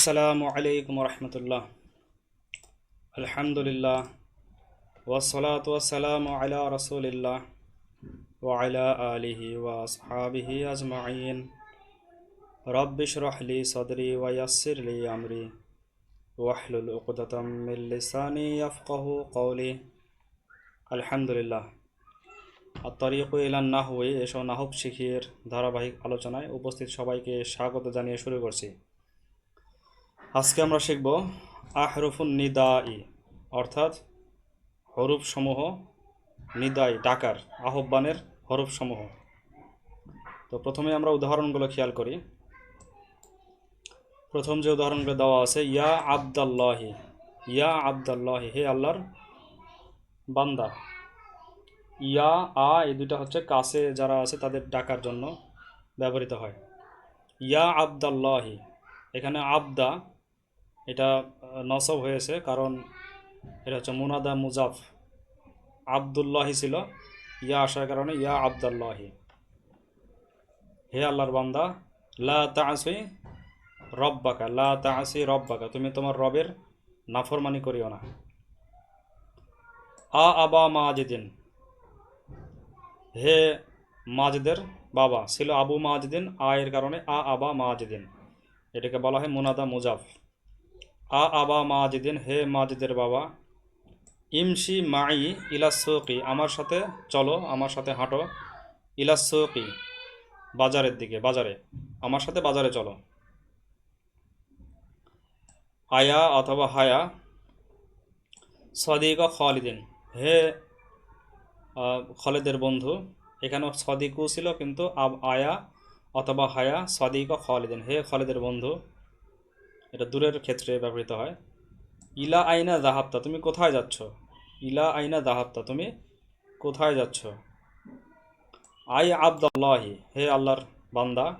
আসসালামু আলাইকুম রহমতুল্লাহ। আলহামদুলিল্লাহ। ওসলাত ওসালাম আলা রসুলিল্লাহ ওয়ালা আলিহি ওয়াসহাবিহি আজমাইন। রব্বিশ রহলি সদরি ওয়াসির লি আমরি। ওয়াহলুল উকদাতাম লিসানি ইয়াফকাহু কওলি। আলহামদুলিল্লাহ। আর তরিকু ইলান নাহওয়ে এসব নাহব শিখির ধারাবাহিক আলোচনায় উপস্থিত সবাইকে স্বাগত জানিয়ে শুরু করছি। আজকে আমরা শিখব আহরুফুন নিদাই, অর্থাৎ হরুফসমূহ নিদাই, ডাকার আহ্বানের হরুফসমূহ। তো প্রথমে আমরা উদাহরণগুলো খেয়াল করি। প্রথম যে উদাহরণগুলো দেওয়া আছে, ইয়া আবদাল্লাহি ইয়া আবদাল্লাহি, হে আল্লাহর বান্দা। ইয়া, আ, এই দুইটা হচ্ছে কাছে যারা আছে তাদের ডাকার জন্য ব্যবহৃত হয়। ইয়া আবদাল্লাহি, এখানে আবদা এটা নসব হয়েছে কারণ এটা হচ্ছে মুনাদা মুজাফ। আবদুল্লাহি ছিল। ইয়া আসার কারণে ইয়া আবদাল্লাহি। হে আল্লাহর বান্দা, লা তাসি রব্বাকা, লা তাসি রব্বাকা, তুমি তোমার রবের নাফরমানি করিও না। আ আবা মাজিদিন। হে মাজদের বাবা, ছিল আবু মাজদিন আয়ের কারণে আ আবা মাজদিন। এটাকে বলা হয় মুনাদা মুজাফ। আ আবা মাজদিন, হে মাজদের বাবা, ইমশি মাই ইলাসৌকি আমার সাথে চলো, আমার সাথে হাঁটো ইলাসৌকি বাজারের দিকে, বাজারে, আমার সাথে বাজারে চলো। আয়া অথবা হায়া, সদিক খালিদিন, হে খালেদের বন্ধু, এখানে সদিকও ছিল, কিন্তু আব, আয়া অথবা হায়া সদিক খালিদিন, হে খালেদের বন্ধু এটা দূরের ক্ষেত্রে ব্যবহৃত হয়। ইলা আইনা জাহাবতা তুমি কোথায় যাচ্ছ? ইলা আইনা জাহাবতা তুমি কোথায় যাচ্ছ? আই আবদাল্লাহি, হে আল্লাহর বান্দা,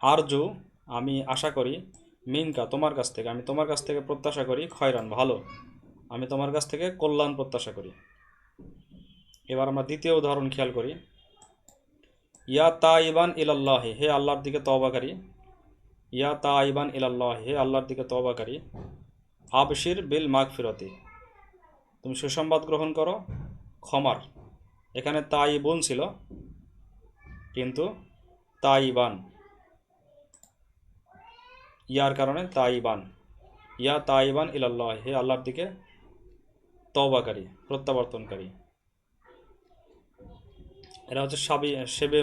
আরজু, আমি আশা করি মিনকা, তোমার কাছ থেকে, আমি তোমার কাছ থেকে প্রত্যাশা করি খয়রান, ভালো। আমি তোমার কাছ থেকে কল্যাণ প্রত্যাশা করি। এবার আমরা দ্বিতীয় উদাহরণ খেয়াল করি। ইয়া তাইবান ইলাল্লাহি, হে আল্লাহর দিকে তবাকারী ইয়া তা তাইবান ইলাল্লাহ, হে আল্লাহর দিকে তবাকারী আবশির বিল মাগ ফিরতি তুমি সুসংবাদ গ্রহণ করো, ক্ষমার। এখানে তাই বোন ছিল, কিন্তু তাইবান ইয়ার কারণে তাইবান ইয়া তাইবান ইলাল্লাহ, হে আল্লাহর দিকে তবাকারী প্রত্যাবর্তনকারী। এরা হচ্ছে সাবি সেবে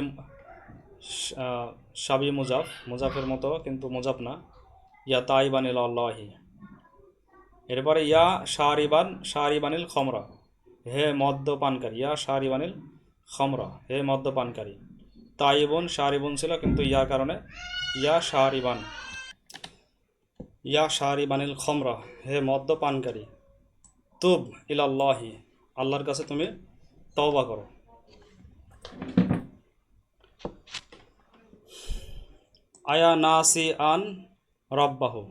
সাবি মুজাফ। মুজাফের মতো কিন্তু মুজাফ না। ইয়া তাইবানিল আল্লাহি। এরপরে ইয়া শাহরিবান শাহরিবানিল খমরা। হে মদ্যপানকারী, ইয়া শাহরিবানিল খমরা। হে মদ্যপানকারী। তাইবুন শাহরিবুন ছিল কিন্তু ইয়ার কারণে। ইয়া শাহরিবান ইয়া শাহরিবানিল খমরা। হে মদ্যপানকারী। তুব ইলাল্লাহি আল্লাহর কাছে তুমি তওবা করো। আয়া নাসি আন রব্বাহু।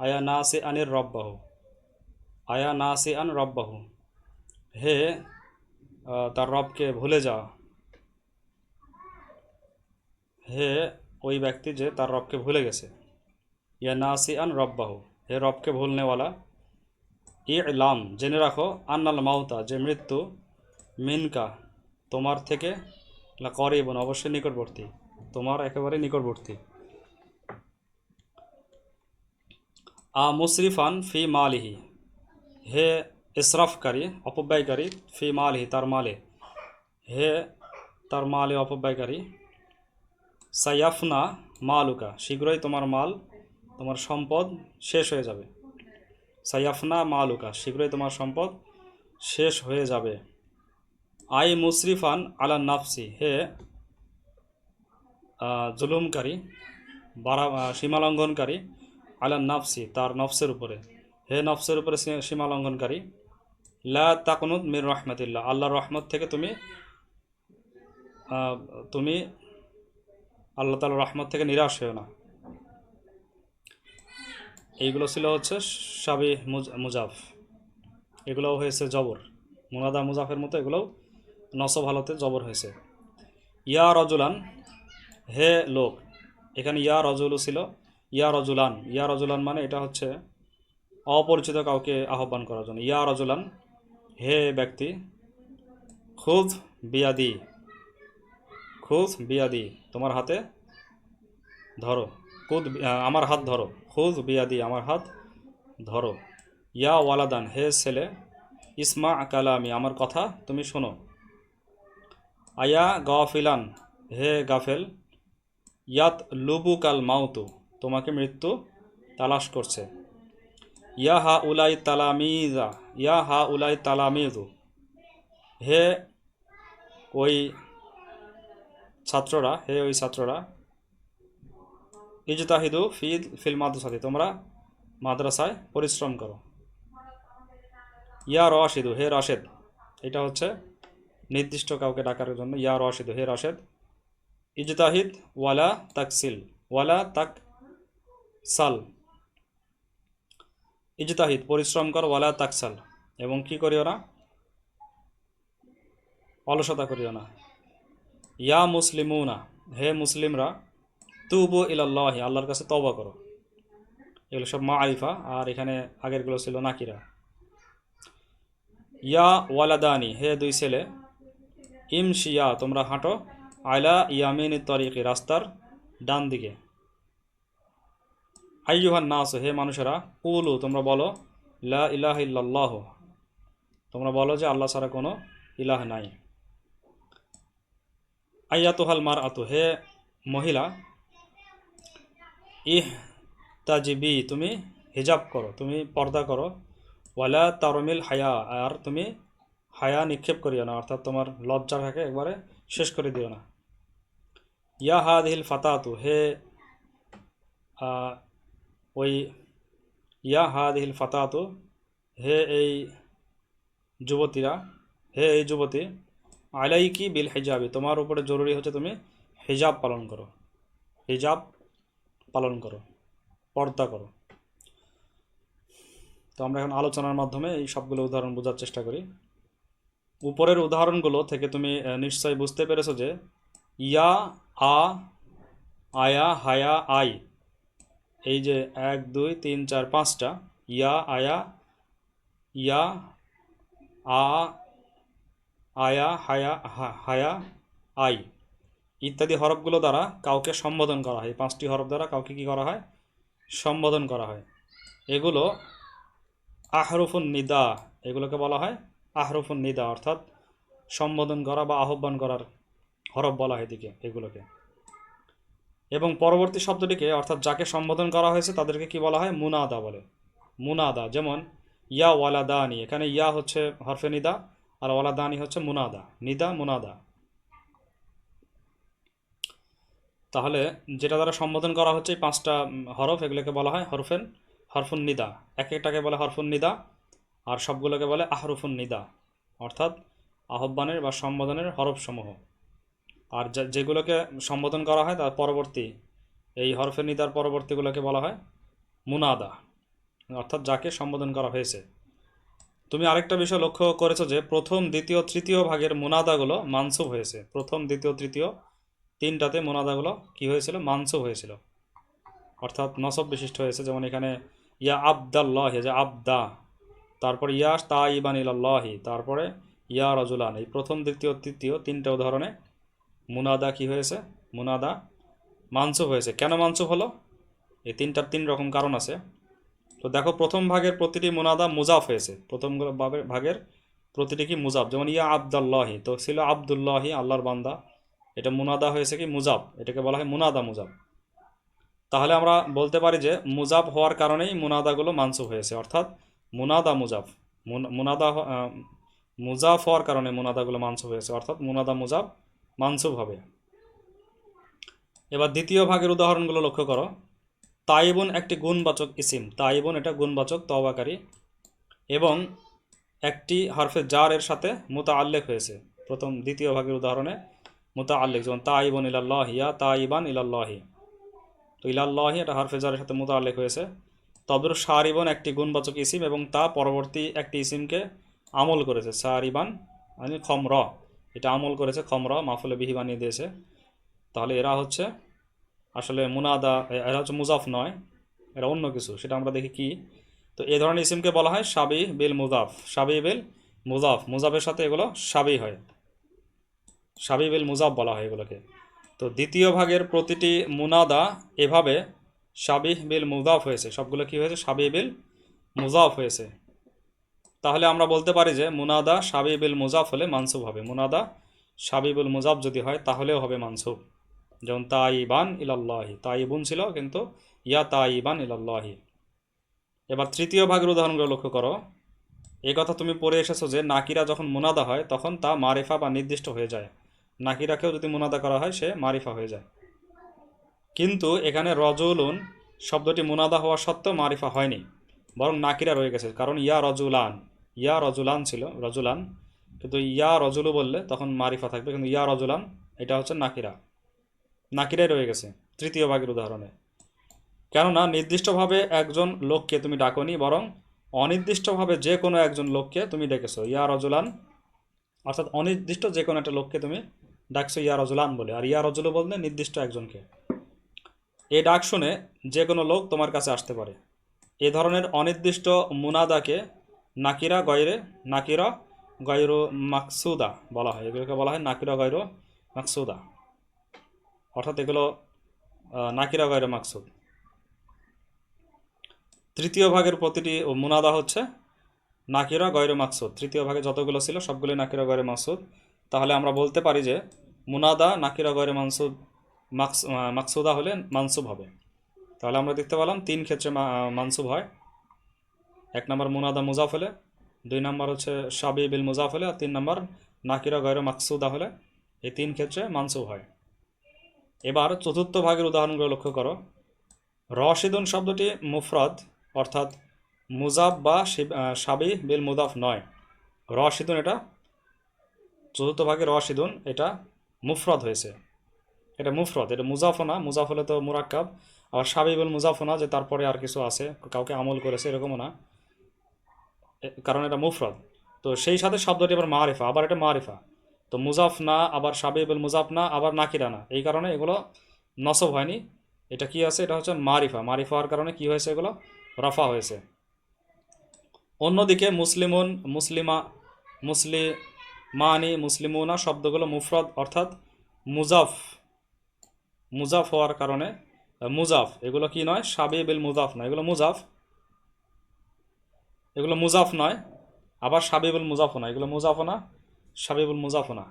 আয়া নাসি আনির রব্বাহু। আয়া নাসি আন রব্বাহু। হে তার রবকে ভুলে যা হে, ওই ব্যক্তি যে তার রবকে ভুলে গেছে। ইয়া না নাসি আন রব্বাহু। হে রবকে ভুলনেওয়ালা, ইলাম, জেনে রাখো, আন্নাল মাউতা, যে মৃত্যু মিনকা, তোমার থেকে করিবন অবশ্যই নিকটবর্তী। তোমার একেবারে নিকটবর্তী। আ মুসরিফান ফি মালিহি হে ইসরাফকারী অপব্যয়কারী ফি মালিহি তার মালে۔ হে তার মালে অপব্যয়কারী সাইয়াফনা মালুকা শীঘ্রই তোমার মাল, তোমার সম্পদ শেষ হয়ে যাবে। সাইয়াফনা মালুকা শীঘ্রই তোমার সম্পদ শেষ হয়ে যাবে। আই মুসরিফান আলা নাফসি। হে জুলুমকারী বাড়া সীমালঙ্ঘনকারী আলা নফসি, তার নফসের উপরে। হে নফসের উপরে সী- সীমালঙ্ঘনকারী লা তাকনুদ মির রহমতিল্লাহ, আল্লাহর রহমত থেকে তুমি তুমি আল্লাহ তালার রহমত থেকে নিরাশ হয়েও না। এইগুলো ছিল হচ্ছে সাবি মুজ- মুজাফ। এগুলোও হয়েছে জবর। মুনাদা মুজাফের মতো এগুলোও নসব হালতে জবর হয়েছে। ইয়া রজুলান, হে লোক, এখানে ইয়া রজুলু ছিল ইয়া রজুলান ইয়া রজুলান মানে এটা হচ্ছে অপরিচিত কাউকে আহ্বান করার জন্য। ইয়া রজুলান, হে ব্যক্তি, খুদ বিয়াদি খুদ বিয়াদি, তোমার হাতে ধরো, খুদ আমার হাত ধরো, খুদ বিয়াদি, আমার হাত ধরো। ইয়া ওয়ালাদান, হে ছেলে, ইসমা কালামি, আমার কথা তুমি শোনো। আয়া গাফিলান, হে গাফেল ইয়াত লুবু কাল মাউতু তোমাকে মৃত্যু তালাশ করছে। ইয়া হা উলাই তালামিজা ইয়া হা উলাই তালামিজু হে ওই ছাত্ররা, হে ওই ছাত্ররা, ইজতাহিদু ফিদ ফিল মাদ্রাসাতে, তোমরা মাদ্রাসায় পরিশ্রম করো। ইয়া রশিদু, হে রশেদ, এটা হচ্ছে নির্দিষ্ট কাউকে ডাকার জন্য। ইয়া রশিদু, হে রশেদ, ইজতাহিদ ওয়ালা তাকসিল, ওয়ালা তাক সাল। ইজতাহিদ, পরিশ্রম কর, ওয়ালা তাকসাল। এবং কি করিও না? অলসতা করিও না। ইয়া মুসলিমুনা, হে মুসলিমরা, তুবু ইলাল্লাহি, আল্লাহর কাছে তবা করো। এগুলো সব মা আরিফা আর এখানে আগেরগুলো ছিল নাকিরা। ইয়া ওয়ালাদানি, হে দুই ছেলে, ইমশিয়া, তোমরা হাঁটো আয়লা ইয়ামিন তরিকি, রাস্তার ডান দিকে আইয়ুহান নাস, হে মানুষেরা উলু তোমরা বলো, লা ইলাহ ইল্লাল্লাহ। তোমরা বলো যে আল্লাহ ছাড়া কোনো ইলাহ নাই। আয়াতুহাল মার আতু হে মহিলা ইহ তাজিবি তুমি হিজাব করো, তুমি পর্দা করো। ওয়ালা তারমিল হায়া, আর তুমি হায়া নিক্ষেপ করিও না, অর্থাৎ তোমার লজ্জাটাকে একবারে শেষ করে দিও না। ইয়া হাদিল ফাতাতু, হে ওই ইয়া হাদিল ফাতাতু, হে এই যুবতীরা, হে এই যুবতী, আলাইকি বিল হিজাবি, তোমার উপরে জরুরি হচ্ছে তুমি হিজাব পালন করো। হিজাব পালন করো, পর্দা করো। তো আমরা এখন আলোচনার মাধ্যমে এই সবগুলো উদাহরণ বোঝার চেষ্টা করি। উপরের উদাহরণগুলো থেকে তুমি নিশ্চয়ই বুঝতে পেরেছ যে ইয়া, আ, আয়া, হায়া, আই এই যে এক, দুই, তিন, চার, পাঁচটা। ইয়া, আয়া, ইয়া, আ, আয়া, হায়া হায়া, আই ইত্যাদি হরফগুলো দ্বারা কাউকে সম্বোধন করা হয়। পাঁচটি হরফ দ্বারা কাউকে কি করা হয়? সম্বোধন করা হয়। এগুলো আহরুফুন নিদা, এগুলোকে বলা হয় আহরুফুন নিদা, অর্থাৎ সম্বোধন করা বা আহ্বান করার হরফ বলা হয় এদিকে, এগুলোকে। এবং পরবর্তী শব্দটিকে, অর্থাৎ যাকে সম্বোধন করা হয়েছে, তাদেরকে কি বলা হয়? মুনাদা বলে। মুনাদা, যেমন ইয়া ওয়ালাদানি, এখানে ইয়া হচ্ছে হরফে নিদা, আর ওয়ালাদানি হচ্ছে মুনাদা। নিদা, মুনাদা। তাহলে যেটা দ্বারা সম্বোধন করা হচ্ছে, এই পাঁচটা হরফ, এগুলোকে বলা হয় হরফেন, হরফুন নিদা। এক একটাকে বলে হরফুন নিদা, আর সবগুলোকে বলে আহরুফুন নিদা। অর্থাৎ আহ্বানের বা সম্বোধনের হরফসমূহ। আর যেগুলোকে সম্বোধন করা হয় তার পরবর্তী, এই হরফে নিদার পরবর্তীগুলোকে বলা হয় মুনাদা, অর্থাৎ যাকে সম্বোধন করা হয়েছে। তুমি আরেকটা বিষয় লক্ষ্য করেছ যে প্রথম, দ্বিতীয়, তৃতীয় ভাগের মুনাদাগুলো মানসুব হয়েছে। প্রথম, দ্বিতীয়, তৃতীয় তিনটাতে মোনাদাগুলো কি হয়েছিল? মানসুব হয়েছিল। অর্থাৎ নসব বিশিষ্ট হয়েছে। যেমন এখানে ইয়া আবদাল্লাহ যে আবদা, তারপর ইয়া তা ইবান ইলাল্লাহি, তারপরে ইয়া রজুলান। এই প্রথম, দ্বিতীয়, তৃতীয় তিনটা উদাহরণে মুনাদা কি হয়েছে? মুনাদা মানসুব হয়েছে। কেন মানসুব হলো? এই তিনটার তিন রকম কারণ আছে। তো দেখো, প্রথম ভাগের প্রতিটি মুনাদা মুজাফ হয়েছে। প্রথম ভাগের- প্রতিটি কি মুজাফ? যেমন ইয়া আবদাল্লাহি, তো ছিল আবদুল্লাহি, আল্লাহর বান্দা। এটা মুনাদা হয়েছে কি মুজাব এটাকে বলা হয় মুনাদা মুজাব তাহলে আমরা বলতে পারি যে মুজাব হওয়ার কারণেই মুনাদাগুলো মানসুব হয়েছে। অর্থাৎ মুনাদা মুজাব মুন- মুনাদা মুজাফ হওয়ার কারণে মুনাদাগুলো মানসুব হয়েছে। অর্থাৎ মুনাদা মুজাব মানসুব হবে। এবার দ্বিতীয় ভাগের উদাহরণগুলো লক্ষ্য করো। তাইবুন একটি গুণবাচক ইসিম। তাইবুন এটা গুণবাচক তবাকারী এবং একটি হরফে জার এর সাথে মুতা আল্লেখ হয়েছে। প্রথম দ্বিতীয় ভাগের উদাহরণে মুতা আল্লেখ যেমন তাইবন ইলাল্লাহ, ইয়া তাইবান ইলাল্লাহি। তো ইলাল্লাহি এটা হরফে জারের সাথে মুতা আল্লেখ হয়েছে। তবর সারিবন একটি গুণবাচক ইসিম এবং তা পরবর্তী একটি ইসিমকে আমল করেছে। সারিবান মানে খমর। এটা আমল করেছে খমর, মাফুলে বিহি বানিয়ে দিয়েছে। তাহলে এরা হচ্ছে আসলে মুনাদা, এরা হচ্ছে মুজাফ নয়, এরা অন্য কিছু, সেটা আমরা দেখি কি? তো এ ধরনের ইসিমকে বলা হয় সাবি বিল মুজাফ। সাবি বিল মুজাফ, মুজাফের সাথে এগুলো সাবি হয়। সাবি বিল মুজাফ বলা হয় এগুলোকে। তো দ্বিতীয় ভাগের প্রতিটি মুনাদা এভাবে সাবিহ বিল মুজাফ হয়েছে। সবগুলো কি হয়েছে? সাবি বিল মুজাফ হয়েছে। তাহলে আমরা বলতে পারি যে মুনাদা সাবিবুল মুজাফ হলে মানসুব হবে। মুনাদা সাবিবুল মুজাফ যদি হয়, তাহলেও হবে মানসুব। যেমন তাইবান ইলাল্লাহি। তাইবুন ছিল কিন্তু ইয়া তাইবান ইলাল্লাহি। এবার তৃতীয় ভাগের উদাহরণগুলো লক্ষ্য করো। এই কথা তুমি পড়ে এসেছ যে নাকিরা যখন মুনাদা হয়, তখন তা মারিফা বা নির্দিষ্ট হয়ে যায়। নাকিরাকেও যদি মুনাদা করা হয়, সে মারিফা হয়ে যায়। কিন্তু এখানে রজুলুন শব্দটি মুনাদা হওয়া সত্ত্বেও মারিফা হয়নি। বরং নাকিরা রয়ে গেছে। কারণ ইয়া রজুলান ইয়া রজুলান ছিল, রজুলান। কিন্তু ইয়া রজুলু বললে তখন মারিফা থাকবে। কিন্তু ইয়া রজুলান, এটা হচ্ছে নাকিরা। নাকিরাই রয়ে গেছে, তৃতীয় ভাগের উদাহরণে। কেননা নির্দিষ্টভাবে একজন লোককে তুমি ডাকনি, বরং অনির্দিষ্টভাবে যে কোনো একজন লোককে তুমি ডেকেছো। ইয়া রজুলান, অর্থাৎ অনির্দিষ্ট যে কোনো একটা লোককে তুমি ডাকছো ইয়া রজুলান বলে। আর ইয়া রজুলু বললে নির্দিষ্ট একজনকে। এই ডাক শুনে যে কোনো লোক তোমার কাছে আসতে পারে। এ ধরনের অনির্দিষ্ট মুনাদাকে নাকিরা গয়রে, নাকিরা গয়র মাকসুদা বলা হয়। এগুলোকে বলা হয় নাকিরা গয়র মাকসুদা। অর্থাৎ এগুলো নাকিরা গয়র মাকসুদ। তৃতীয় ভাগের প্রতিটি মুনাদা হচ্ছে নাকিরা গয়র মাকসুদ। তৃতীয় ভাগে যতগুলো ছিল, সবগুলোই নাকিরা গয়রে মাকসুদ। তাহলে আমরা বলতে পারি যে মুনাদা নাকিরা গয়রে মানসুদ, মাকস মাকসুদা হলে মানসুব হবে। তাহলে আমরা দেখতে পেলাম তিন ক্ষেত্রে মানসুব হয়। এক নম্বর মুনাদা মুজাফ হলে দুই নম্বর হচ্ছে সাবি বিল মুজাফ হলে আর তিন নম্বর নাকিরা গয়র মাকসুদা হলে এই তিন ক্ষেত্রে মানসুব হয়। এবার চতুর্থ ভাগের উদাহরণগুলো লক্ষ্য করো। রশিদুন শব্দটি মুফরাদ, অর্থাৎ মুজাফ বা সাবি বিল মুদাফ নয়। রশিদুন এটা, চতুর্থ ভাগে রশিদুন এটা মুফরদ হয়েছে। এটা মুফরদ, এটা মুজাফও না, মুজাফ হলে তো মুরাক্কাব। আবার সাবিবুল মুজাফও না, যে তারপরে আর কিছু আছে, কাউকে আমল করেছে, এরকমও না। কারণ এটা মুফরদ। তো সেই সাথে শব্দটি আবার মারিফা, আবার এটা মারিফা। তো মুজাফ না, আবার সাবিবুল মুজাফ না, আবার নাকিরা না। এই কারণে এগুলো নসব হয়নি। এটা কি আছে? এটা হচ্ছে মারিফা। মারিফা হওয়ার কারণে কি হয়েছে এগুলো? রফা হয়েছে। অন্যদিকে মুসলিমুন, মুসলিমা মুসলিমানি মুসলিমুনা শব্দগুলো মুফরদ, অর্থাৎ মুজাফ মুজাফ হওয়ার কারণে মুজাফ, এগুলো কি নয়? সাবিবিল মুজাফ নয়। এগুলো মুজাফ। এগুলো মুজাফ নয়। আবার সাবিবুল মুজাফও না। এগুলো মুজাফও না সাবিবুল মুজাফনা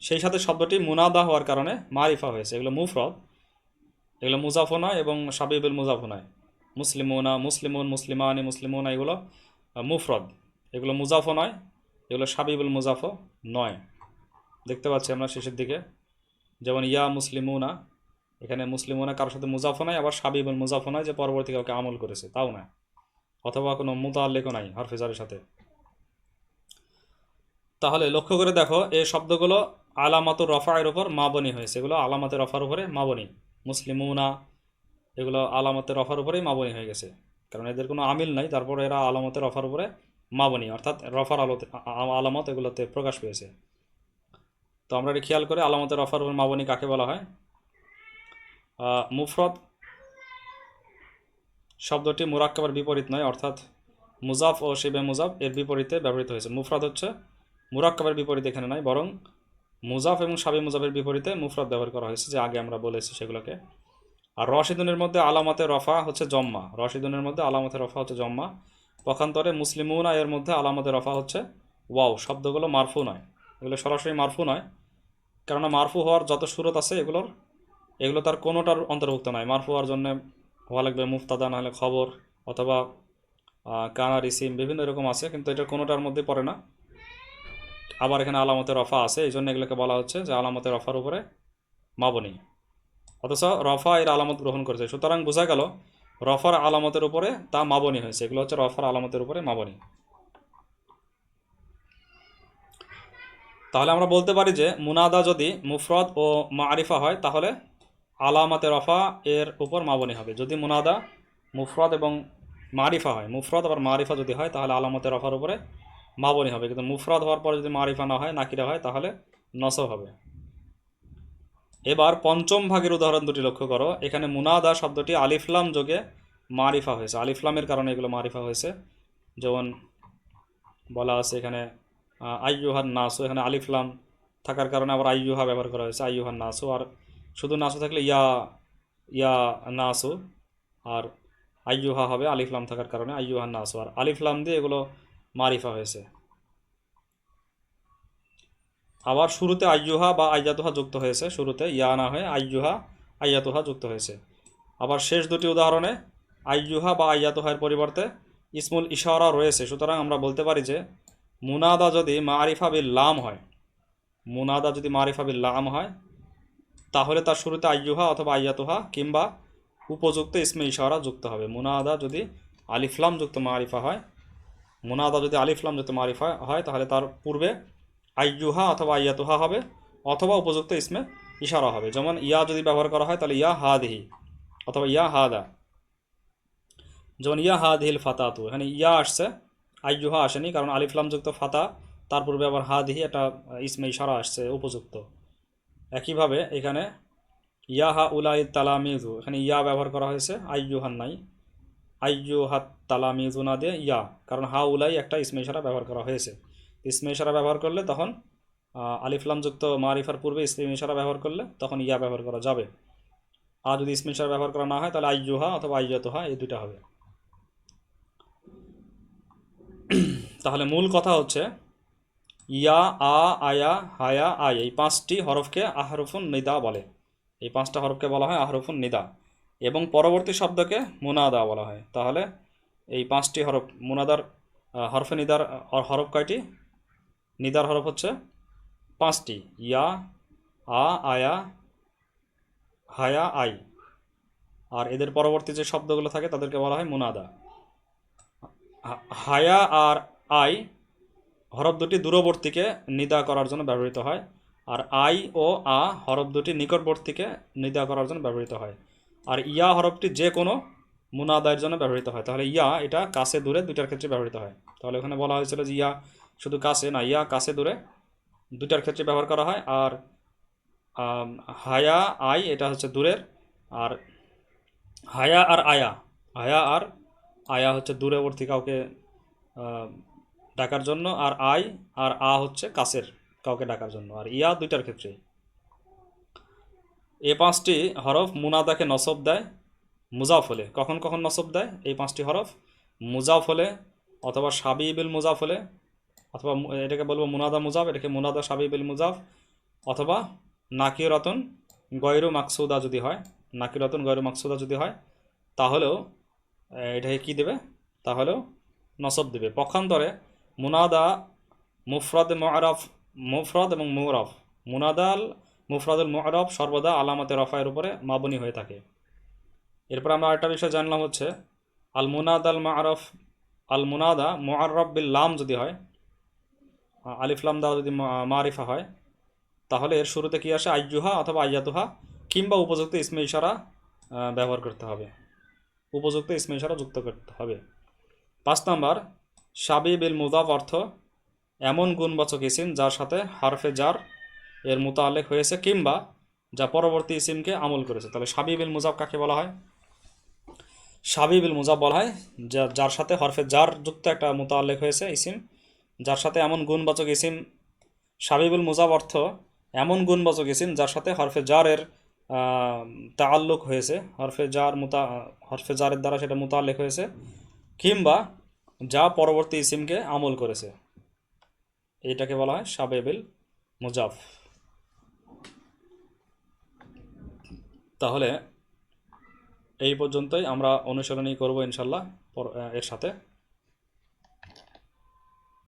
সেই সাথে শব্দটি মুনাদা হওয়ার কারণে মারিফা হয়েছে। এগুলো মুফরদ। এগুলো মুজাফও নয় এবং সাবিবুল মুজাফও নয়। মুসলিমুনা, মুসলিমুন, মুসলিমানি, মুসলিমুনা, এগুলো মুফরদ। এগুলো মুজাফও নয়, এগুলো সাবিবুল মুজাফও নয়। দেখতে পাচ্ছি আমরা শেষের দিকে। যেমন ইয়া মুসলিমুনা এখানে মুসলিমুনা কারোর সাথে মুজাফও নাই, আবার সাবিবুল মুজাফও নাই যে পরবর্তী কাউকে আমল করেছে, তাও না অথবা কোনো মুতাল্লেকও নাই হারফেজারের সাথে। তাহলে লক্ষ্য করে দেখো, এই শব্দগুলো আলামাতুর রফায়ের উপর মাবনি হয়েছে। এগুলো আলামাতের রফার উপরে মাবনি। মুসলিমুনা, এগুলো আলামতের রফার উপরেই মাবনি হয়ে গেছে। কারণ এদের কোনো আমিল নাই, তারপরে এরা আলামতের রফার উপরে মাবনি, অর্থাৎ রফার আলোতে আলামত এগুলোতে প্রকাশ পেয়েছে। তো আমরা খেয়াল করে, আলামতের রফার উপর মাবনি কাকে বলা হয়? আহ, মুফরদ শব্দটি মুরাক্কাবার বিপরীত নয় অর্থাৎ মুজাফ ও শিবে মুজাফ এর বিপরীতে ব্যবহৃত হয়েছে। মুফরাদ হচ্ছে মুরাক্কাবের বিপরীত এখানে নয় বরং মুজাফ এবং সাবি মুজাফের বিপরীতে মুফরাদ ব্যবহার করা হয়েছে যে আগে আমরা বলেছি সেগুলোকে। আর রশিদুনের মধ্যে আলামতে রফা হচ্ছে জম্মা। রশিদুনের মধ্যে আলামতে রফা হচ্ছে জম্মা। পক্ষান্তরে মুসলিমুনা এর মধ্যে আলামতে রফা হচ্ছে ওয়াও শব্দগুলো মারফু নয়। এগুলো সরাসরি মারফু নয় কেননা মারফু হওয়ার যত সুরত আছে এগুলোর এগুলো তার কোনোটার অন্তর্ভুক্ত নয়। মারফু হওয়ার জন্য হওয়া লাগবে মুফতাদা, নাহলে খবর অথবা কানা রিসিম বিভিন্ন এরকম আছে, কিন্তু এটা কোনোটার মধ্যে পড়ে না। আবার এখানে আলামতের রফা আছে এই জন্য এগুলোকে বলা হচ্ছে যে আলামতের রফার উপরে মাবনি। অথচ রফা এর আলামত গ্রহণ করেছে। সুতরাং বোঝা গেল, রফার আলামতের উপরে তা মাবনি হয়েছে। এগুলো হচ্ছে রফার আলামতের উপরে মাবনি। তাহলে আমরা বলতে পারি যে মুনাদা যদি মুফরদ ও মারিফা হয়, তাহলে আলামতে রফা এর উপর মাবনি হবে। যদি মুনাদা, মুফরদ এবং মারিফা হয়, মুফরদ আবার মারিফা যদি হয়, তাহলে আলামতে রফার উপরে মাবনি হবে। কিন্তু মুফরদ হওয়ার পরে যদি মারিফা না হয়, নাকিরা হয়, তাহলে নসব হবে। এবার পঞ্চম ভাগের উদাহরণ দুটি লক্ষ্য করো। এখানে মুনাদা শব্দটি আলিফলাম যোগে মারিফা হয়েছে। আলিফলামের কারণে এগুলো মারিফা হয়েছে। যেমন বলা আছে এখানে আইয়ুহান নাসু, এখানে আলিফলাম থাকার কারণে আবার আইয়ুহা ব্যবহার করা হয়েছে, আইয়ুহান নাসু। আর শুধু নাসু থাকলে ইয়া ইয়া নাসু আর আইয়ুহা হবে আলিফলাম থাকার কারণে আইয়ুহান নাসু আর আলিফলাম দিয়ে এগুলো মারিফা হয়েছে। আবার শুরুতে আইয়ুহা বা আইয়াতুহা যুক্ত হয়েছে। শুরুতে ইয়া না হয়ে আইয়ুহা আইয়াতুহা যুক্ত হয়েছে। আবার শেষ দুটি উদাহরণে আইয়ুহা বা আইয়াতুহার পরিবর্তে ইসমুল ইশারা রয়েছে। সুতরাং আমরা বলতে পারি যে মুনাদা যদি মারিফা বিল লাম হয়, মুনাদা যদি মারিফা বিল লাম হয় তাহলে তার শুরুতে আইয়ুহা অথবা আইয়াতুহা কিংবা উপযুক্ত ইসমে ইশারা যুক্ত হবে। মুনাদা যদি আলিফলাম যুক্ত মারিফা হয়, মুনাদা যদি আলিফলাম যুক্ত মারিফা হয়, তাহলে তার পূর্বে আইয়ুহা অথবা আইয়াতুহা হবে অথবা উপযুক্ত ইসমে ইশারা হবে। যেমন ইয়া যদি ব্যবহার করা হয়, তাহলে ইয়া হাদিহি অথবা ইয়া হাদা। যেমন ইয়া হাদিহিল ফাতাতু, এখানে ইয়া আসছে, আইয়ুহা আসেনি, কারণ আলিফলাম যুক্ত ফাতা, তার পূর্বে আবার হাদিহি একটা ইসমে ইশারা আসছে, উপযুক্ত। একইভাবে এখানে ইয়া হা উলাই তালামিজু এখানে ইয়া ব্যবহার করা হয়েছে, আইয়ুহান নাই। আইয়ু হাত তালামিজু না দিয়ে ইয়া, কারণ হা উলাই একটা ইসমে ইশারা ব্যবহার করা হয়েছে। ইসমে ইশারা ব্যবহার করলে তখন আলিফলাম যুক্ত মারিফার পূর্বে ইসমে ইশারা ব্যবহার করলে তখন ইয়া ব্যবহার করা যাবে। আর যদি ইসমে ইশারা ব্যবহার করা না হয়, তাহলে আইয়ুহা অথবা আইয়াতুহা এই দুইটা হবে। তাহলে মূল কথা হচ্ছে ইয়া, আ, আয়া, হায়া আই এই পাঁচটি হরফকে আহরফুন নিদা বলে। এই পাঁচটা হরফকে বলা হয় আহরফুন নিদা। এবং পরবর্তী শব্দকে মুনাদা বলা হয়। তাহলে এই পাঁচটি হরফ, মুনাদার হরফে নিদার হরফ কয়টি? নিদার হরফ হচ্ছে পাঁচটি। ইয়া, আ, আয়া, হায়া, আই। আর এদের পরবর্তী যে শব্দগুলো থাকে তাদেরকে বলা হয় মুনাদা। হায়া আর আই হরফ দুটি দূরবর্তীকে নিদা করার জন্য ব্যবহৃত হয়, আর আই ও আ হরফ দুটি নিকটবর্তীকে নিদা করার জন্য ব্যবহৃত হয়। আর ইয়া হরফটি যে কোনো মুনাদায়ের জন্য ব্যবহৃত হয়। তাহলে ইয়া এটা কাছে দূরে দুটার ক্ষেত্রে ব্যবহৃত হয়। তাহলে ওখানে বলা হয়েছিল যে ইয়া শুধু কাছে না, ইয়া কাছে দূরে দুটার ক্ষেত্রে ব্যবহার করা হয়। আর হায়া, আই এটা হচ্ছে দূরের, আর হায়া আর আয়া, হায়া আর আয়া হচ্ছে দূরবর্তী কাউকে ডাকার জন্য আর আই আর আ হচ্ছে কাছের, কাউকে ডাকার জন্য। আর ইয়া দুইটার ক্ষেত্রে। এ পাঁচটি হরফ মুনাদাকে নসব দেয় মুজাফ হলে কখন কখন নসব দেয়? এই পাঁচটি হরফ মুজাফ হলে অথবা সাবিবিল মুজাফ হলে অথবা এটাকে বলব মুনাদা মুজাফ, এটাকে মুনাদা সাবিবিল মুজাফ অথবা নাকিরতন গয়রু মাকসুদা যদি হয় নাকি রতন গয়রু মাকসুদা যদি হয়, তাহলেও এটাকে কি দেবে? তাহলেও নসব দেবে। পক্ষান্তরে মুনাদা, মুফরাদ মহরফ মুফরাদ এবং মুরফ মুনাদাল মুফরাদুল মুহরফ সর্বদা আলামতে রফায়ের উপরে মাবনি হয়ে থাকে। এরপর আমরা আরেকটা বিষয় জানলাম হচ্ছে আল মুনাদ আল মারফ আল মুনাদা মুআররফ বিল লাম যদি হয় আ- আলিফ লাম দেওয়া যদি মারিফা হয়, তাহলে এর শুরুতে কি আসে? আইয়ুহা অথবা আইয়াতুহা, কিংবা উপযুক্ত ইসমে ইশারা ব্যবহার করতে হবে। উপযুক্ত ইসমে ইশারা যুক্ত করতে হবে। পাঁচ নাম্বার সাবি বিল মুদাফ অর্থ এমন গুণবাচক ইসিম যার সাথে হারফে জার এর মোতালেক হয়েছে কিংবা যা পরবর্তী ইসিমকে আমল করেছে। তাহলে সাবি বিল মুজাফ কাকে বলা হয়? সাবি বিল মুজাফ বলা হয় যা, যার সাথে হরফে জার যুক্ত একটা মোতালেক হয়েছে ইসিম, যার সাথে এমন গুণবাচক ইসিম সাবিবুল মুজাব অর্থ এমন গুণবাচক ইসিম যার সাথে হরফে জারের তাল্লুক হয়েছে। হরফে জার মুতা, হরফে জারের দ্বারা সেটা মোতালেক হয়েছে কিংবা যা পরবর্তী ইসিমকে আমল করেছে। এটাকে বলা হয় সাবেবিল মুজাফ। তাহলে এই পর্যন্তই আমরা অনুসরণই করব ইনশাল্লাহ এর সাথে।